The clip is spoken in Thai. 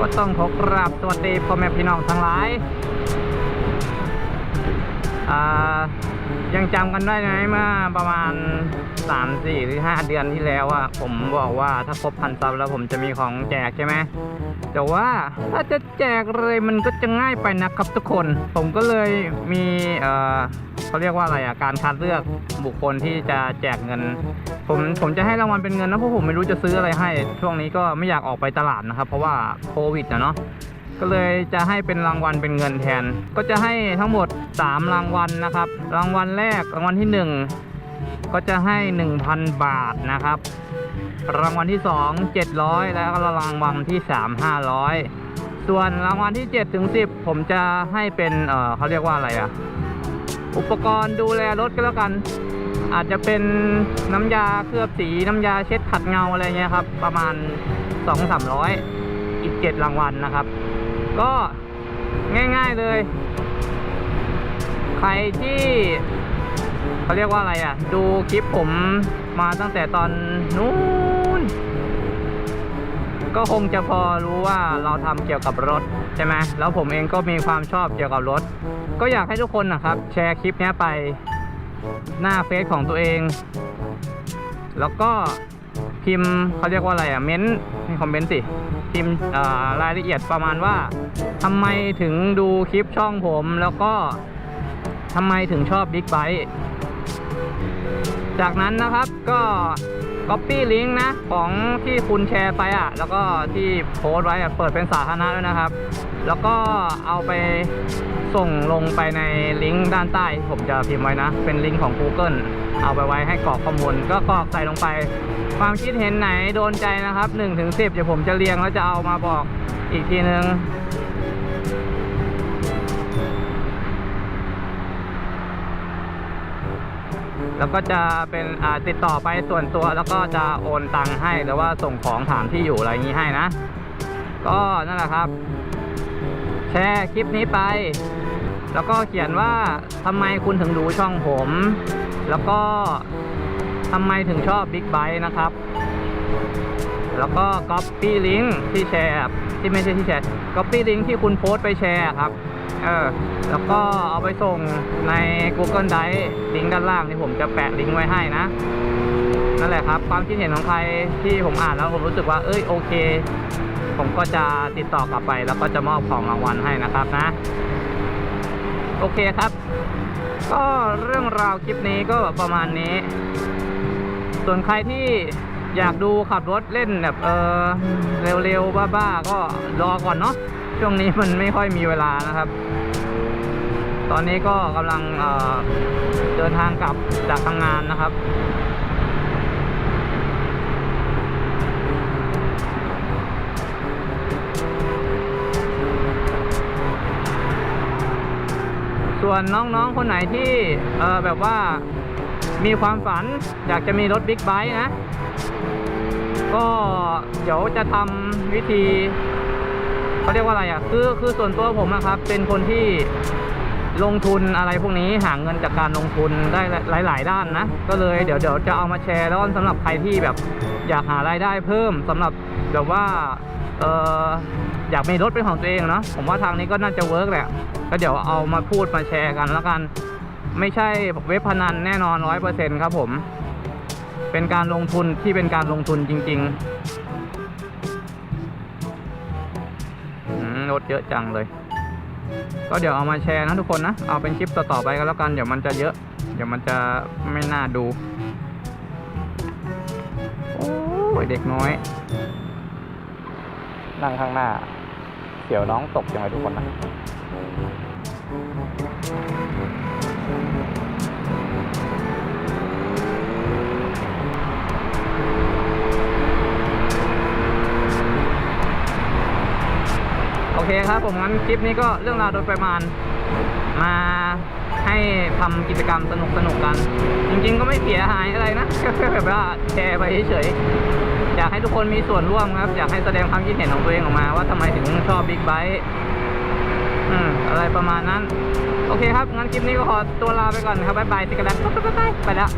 ก็ต้องขอกราบสวัสดีพ่อแม่พี่น้องทั้งหลายอ่า ยังจำกันได้ไหมเมื่อประมาณ 3 4 หรือ 5 เดือนที่แล้วอะผมบอกว่าถ้าครบพันซับแล้วผมจะมีของแจกใช่ไหมแต่ว่าถ้าจะแจกเลยมันก็จะง่ายไปนะครับทุกคน ผมก็เลยมีเอ่อเขาเรียกว่าอะไรอะการคัดเลือกบุคคลที่จะแจกเงิน ผมผมจะให้รางวัลเป็นเงินนะเพราะผมไม่รู้จะซื้ออะไรให้ ช่วงนี้ก็ไม่อยากออกไปตลาดนะครับเพราะว่าโควิดนะเนาะ ก็เลยจะให้เป็นรางวัลเป็นเงินแทน ก็จะให้ทั้งหมด 3 รางวัลนะครับ รางวัลแรกรางวัลที่ 1 ก็จะให้ 1,000 บาทนะครับ รางวัลที่ 2 700 แล้วก็รางวัลที่ 3 500 ส่วนรางวัลที่7ถึง10 ผมจะให้เป็นเออเขาเรียกว่าอะไรอะอุปกรณ์ดูแลรถก็แล้วกัน อาจจะเป็นน้ำยาเคลือบสีน้ำยาเช็ดขัดเงาอะไรเงี้ยครับ ประมาณ 2-300 อีก 7 รางวัลนะครับ ก็ง่ายๆเลย ใครที่เขาเรียกว่าอะไรอะ ดูคลิปผมมาตั้งแต่ตอนนู้น ก็คงจะพอรู้ว่าเราทำเกี่ยวกับรถใช่ไหมแล้วผมเองก็มีความชอบเกี่ยวกับรถ ก็อยากให้ทุกคนนะครับ แชร์คลิปนี้ไปหน้าเฟซของตัวเอง แล้วก็พิมพ์เขาเรียกว่าอะไรอะ เม้นต์ในคอมเมนต์สิ พิมพ์รายละเอียดประมาณว่าทำไมถึงดูคลิปช่องผมแล้วก็ทำไมถึงชอบบิ๊กไบค์จากนั้นนะครับก็ Copy ลิงก์นะของที่คุณแชร์ไปอะ แล้วก็ที่โพสต์ไว้อะเปิดเป็นสาธารณะด้วยนะครับ แล้วก็เอาไปส่งลงไปในลิงก์ด้านใต้ ผมจะพิมพ์ไว้นะ เป็นลิงก์ของ Google เอาไปไว้ให้กรอกข้อมูลก็กรอกใส่ลงไป ความคิดเห็นไหนโดนใจนะครับ1ถึง10เดี๋ยวผมจะเรียงแล้วจะเอามาบอกอีกทีนึงแล้วก็จะเป็นติดต่อไปส่วนตัวแล้วก็จะโอนตังค์ให้หรือว่าส่งของถามที่อยู่อะไรงนี้ให้นะ ก็นั่นแหละครับ แชร์คลิปนี้ไป แล้วก็เขียนว่าทำไมคุณถึงดูช่องผม แล้วก็ทำไมถึงชอบบิ๊กไบค์นะครับ แล้วก็ Copy Link ที่แชร์ที่ไม่ใช่ที่แชร์ Copy Link ที่คุณโพสต์ไปแชร์ครับเออแล้วก็เอาไปส่งใน Google Drive ลิงก์ด้านล่างที่ผมจะแปะลิงก์ไว้ให้นะ นั่นแหละครับ ความคิดเห็นของใครที่ผมอ่านแล้วผมรู้สึกว่า เอ้ยโอเค ผมก็จะติดต่อกลับไป แล้วก็จะมอบของรางวัลให้นะครับนะ โอเคครับ ก็เรื่องราวคลิปนี้ก็ประมาณนี้ ส่วนใครที่อยากดูขับรถเล่นแบบเออเร็วๆ บ้าๆ ก็รอก่อนเนาะช่วงนี้มันไม่ค่อยมีเวลานะครับ ตอนนี้ก็กำลังเเดินทางกลับจากทำงานนะครับ ส่วนน้องๆคนไหนที่เออแบบว่ามีความฝันอยากจะมีรถบิ๊กไบค์นะ ก็เดี๋ยวจะทำวิธีเขาเรียกว่าอะไรอะคือคือส่วนตัวผมนะครับ เป็นคนที่ลงทุนอะไรพวกนี้หาเงินจากการลงทุนได้หลาย ๆ ด้านนะ ก็เลยเดี๋ยวเดี๋ยวจะเอามาแชร์แล้วสำหรับใครที่แบบอยากหารายได้เพิ่มสำหรับแบบว่าเออ อยากมีรถเป็นของตัวเองเนาะผมว่าทางนี้ก็น่าจะเวิร์กแหละก็เดี๋ยวเอามาพูดมาแชร์กันแล้วกัน ไม่ใช่เว็บพนันแน่นอนร้อยเปอร์เซ็นต์ครับผม เป็นการลงทุนที่เป็นการลงทุนจริงๆรถเยอะจังเลย ก็เดี๋ยวเอามาแชร์นะทุกคนนะ เอาเป็นคลิปต่อๆไปก็แล้วกันเดี๋ยวมันจะเยอะ เดี๋ยวมันจะไม่น่าดูโอ้ยเด็กน้อยนั่งข้างหน้า เดี๋ยวน้องตกยังไงทุกคนนะโอเคครับผมงั้นคลิปนี้ก็เรื่องราวโดยประมาณมา ให้ทำกิจกรรมสนุกสนุกๆกัน จริง ๆ ก็ไม่เสียหายอะไรนะก็แบบว่าแชร์ไปเฉยๆอยากให้ทุกคนมีส่วนร่วมครับ อยากให้แสดงความคิดเห็นของตัวเองออกมา ว่าทำไมถึงชอบบิ๊กไบค์อืมอะไรประมาณนั้น โอเคครับงั้นคลิปนี้ก็ขอตัวลาไปก่อนครับบ๊ายบายสิกันแล้วไปแล้ว